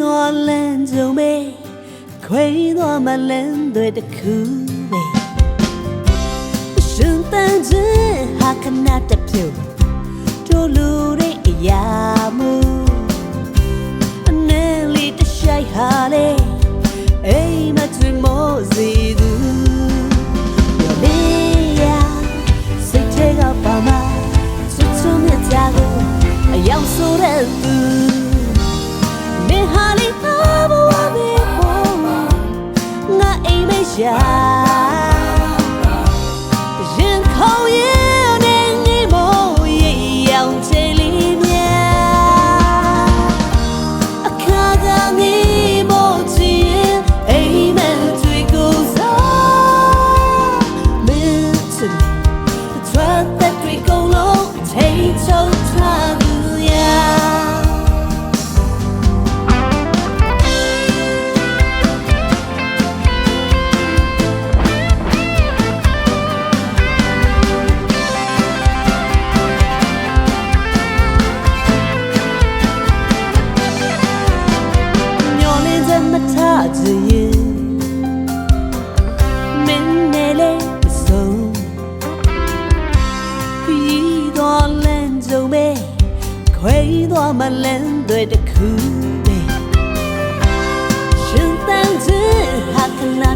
သွားလမ်းကြုံပဲခွေသွားမလန်းတွေတခုပဲရှင်တန်ခြင်းဟာခဏတပြုတ်တို့လူတွေအရာမူ 家 ခွေသွားမလန်းတွေတခုပဲရှင်တန်ခြင်းဟာကနာ